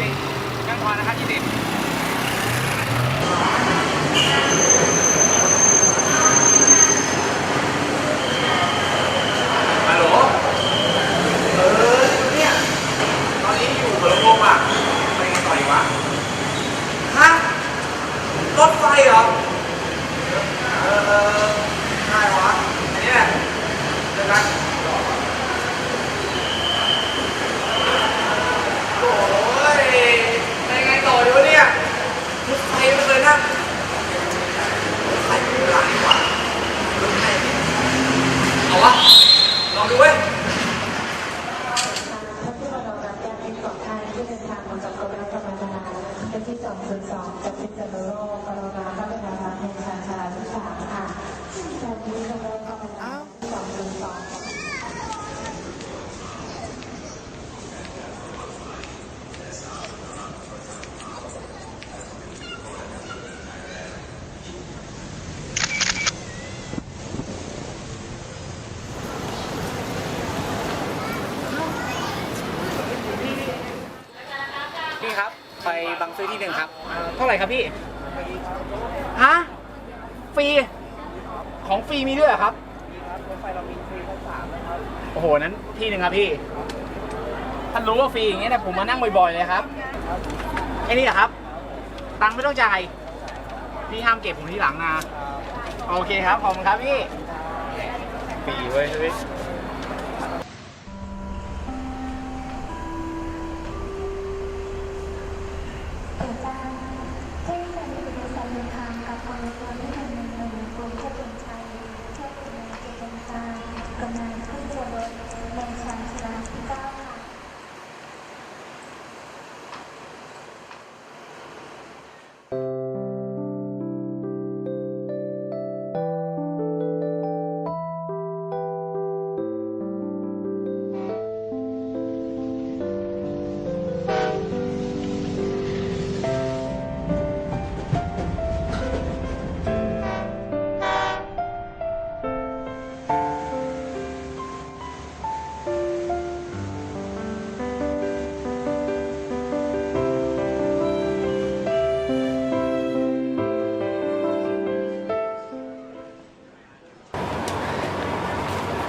นี่ครับพี่ยังทอนะครับยี่สิบฮัลโหลเออเนี่ย ตอนนี้อยู่หัวลำโพงอะไปไงต่อดีวะฮะรถไฟเหรอ เออเออได้วะ อันนี้แหละเจอกันโอ้ยไปไงต่อดีวะเนี่ย รถไฟไม่เคยนั่งรถไฟมีเวลาดีกว่ารถไฟเอาวะ ล องดูเว้ย ท่านผู้มารับรับการเป็นของท่านที่เดินทางมาจากกรมรับประทานเป็นที่202จากพิษณุโลกกรุณาเข้าไปในร้านในชาชาที่สามค่ะตอนนี้เราก็มาที่202 พี่ครับ ไปบาง ซื้อที่หนึ่งครับ เท่าไหร่ครับพี่ฮะฟรีของฟรีมีด้วยเหรอครับรถไฟเรามีฟรีทั้งสามนะครับโอ้โหนั้นที่หนึ่งครับพี่ท่านรู้ว่าฟรีอย่างเงี้ยแต่ผมมานั่งบ่อยๆเลยครับไอ้นี่เหรอครับ ตังค์ไม่ต้องจ่ายพี่ห้ามเก็บผมที่หลังนะโอเคครับขอบคุณครับพี่ฟรีเว้ย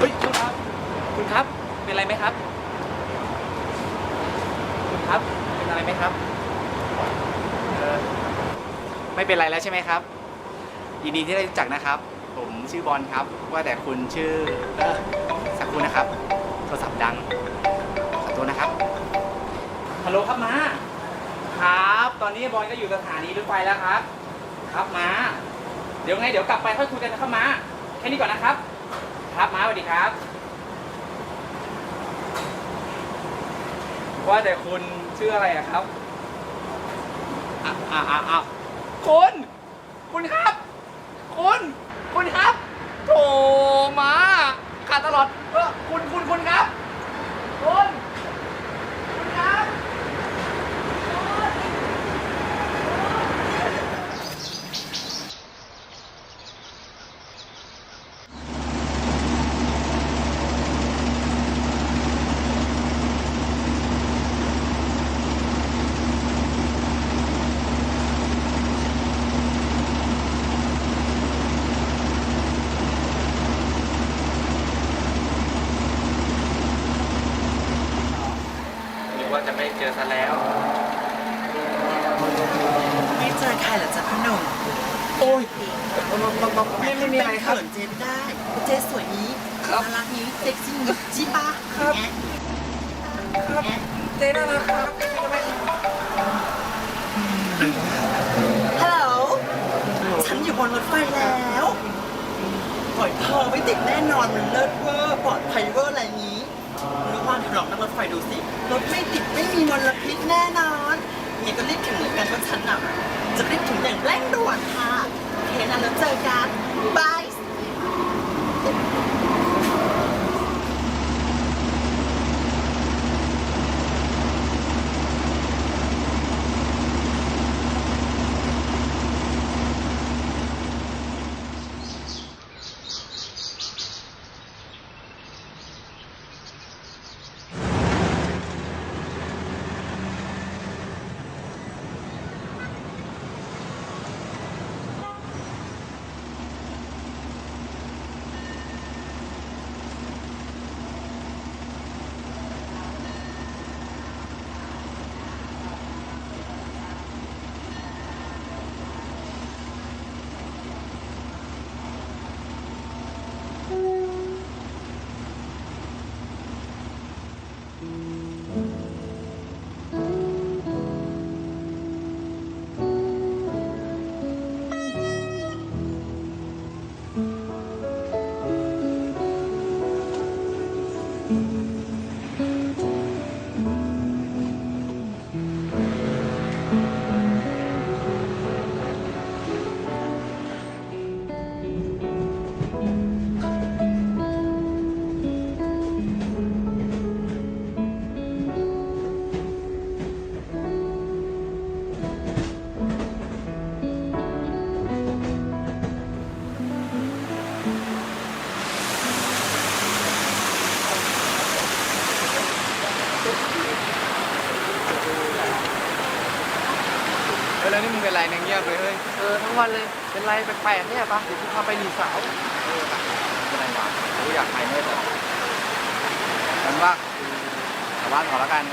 เฮ้ยคุณครับคุณครับ เป็นอะไรไหมครับ คุณครับ เป็นอะไรไหมครับเออไม่เป็นไรแล้วใช่ไหมครับ ยินดีที่ได้รู้จักนะครับ ผมชื่อบอลครับ ว่าแต่คุณชื่อเออสักครู่นะครับ โทรศัพท์ดังขอโทษนะครับ ฮัลโหลครับมาครับ ตอนนี้บอลก็อยู่สถานีรถไฟแล้วครับ ครับมา เดี๋ยวไง เดี๋ยวกลับไปค่อยคุยกันนะครับมา แค่นี้ก่อนนะครับ ครับม้าสวัสดีครับ ว่าแต่คุณชื่ออะไรอะครับอะอะอะอะคุณคุณครับ คุณ คุณครับโถม้าขาดตลอดเออคุณคุณคุณครับ คุณ คุณครับ นึก ว่าจะไม่เจอซะแล้ว ไม่เจอใครเหรอจ๊ะพ่อหนุ่มโอ้ยไม่ไม่มีอะไรครับ เขินเจนได้ เจสวยนี้ครับน่ารักนี้เซ็กซี่นี้จีปะครับแอะครับแอะเจ๊น่ารักครับฮัลโหลฉันอยู่บนรถไฟแล้วปล่อยพอไม่ติดแน่นอนมันเลิศเวอร์ปลอดภัยเวอร์อะไรนี้นึก ว่าเธอลองนั่งรถไฟดูสิ รถไม่ติดไม่มีมลพิษแน่นอนเนี่ยก็รีบถึงเหมือนกันเพราะฉันน่ะจะรีบถึงอย่างเร่งด่วนค่ะโอเคนะแล้วเจอกันบาย เฮ้ยแล้วนี่มึงเป็นไรเนี่ยเงียบเลยเฮ้ย เออทั้งวันเลย เป็นไรแปลกๆเนี่ยปะเดี๋ยวกูพาไปหนีสาวเออปะเป็นไรวะกูอยากไปไม่ได้งั้นว่าชาวบ้านขอแล้วกัน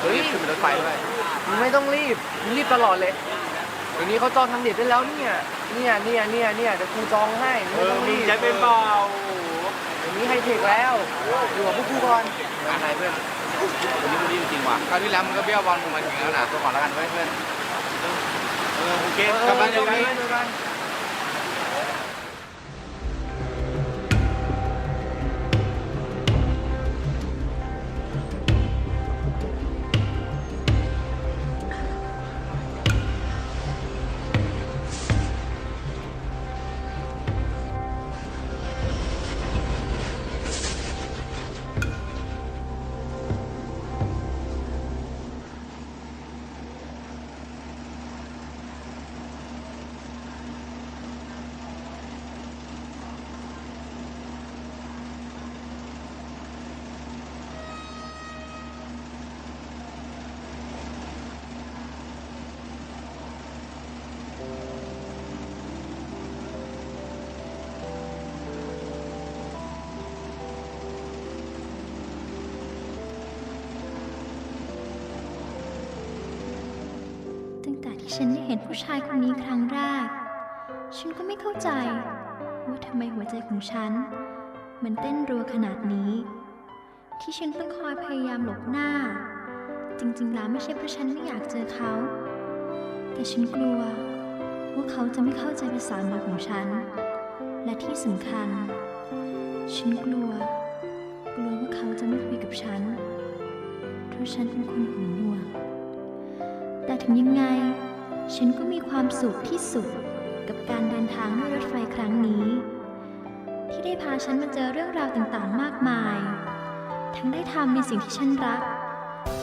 เฮ้ยขึ้นเป็นรถไฟด้วยมึงไม่ต้องรีบมึงรีบตลอดเลยเดี๋ยวนี้เขาจองทำเด็ดได้แล้วเนี่ย เนี่ยเนี่ยเนี่ยเนี่ยเดี๋ยวกูจองให้มึงไม่ต้องรีบเดี๋ยวนี้ไฮเทคแล้วอยู่กับพวกกูก่อนไม่เป็นไรเพื่อนวันนี้กูดีจริงๆว่ะคราวที่แล้วมึงก็เบี้ยวบอลมึงมาถึงแล้วนะตัวขอแล้วกันเว้ยเพื่อนเออ โอเคเออกลับบ้านเดี๋เดี๋ยยววกักัน ฉันได้เห็นผู้ชายคนนี้ครั้งแรก ฉันก็ไม่เข้าใจ ว่าทำไมหัวใจของฉัน มันเต้นรัวขนาดนี้ ที่ฉันต้องคอยพยายามหลบหน้า จริงๆแล้วไม่ใช่เพราะฉันไม่อยากเจอเขา แต่ฉันกลัว ว่าเขาจะไม่เข้าใจภาษามือของฉัน และที่สำคัญ ฉันกลัว กลัวว่าเขาจะไม่คุยกับฉัน เพราะฉันเป็นคนหูหนวกแต่ถึงยังไง ฉันก็มีความสุขที่สุดกับการเดินทางด้วยรถไฟครั้งนี้ ที่ได้พาฉันมาเจอเรื่องราวต่างๆ มากมาย ทั้งได้ทำในสิ่งที่ฉันรัก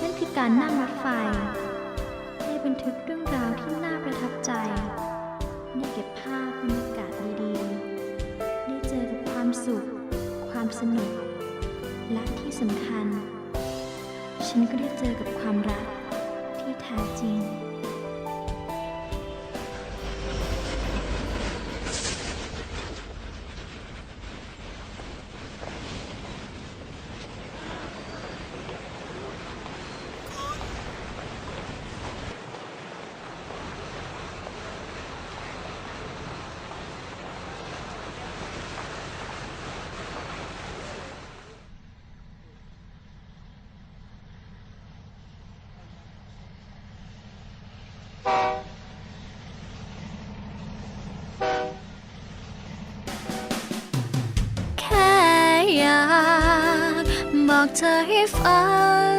นั่นคือการนั่งรถไฟ ได้บันทึกเรื่องราวที่น่าประทับใจ ได้เก็บภาพบรรยากาศดีๆ ได้เจอกับความสุข ความสนุก และที่สำคัญ ฉันก็ได้เจอกับความรักที่แท้จริง แค่อยากบอกเธอให้ฟัง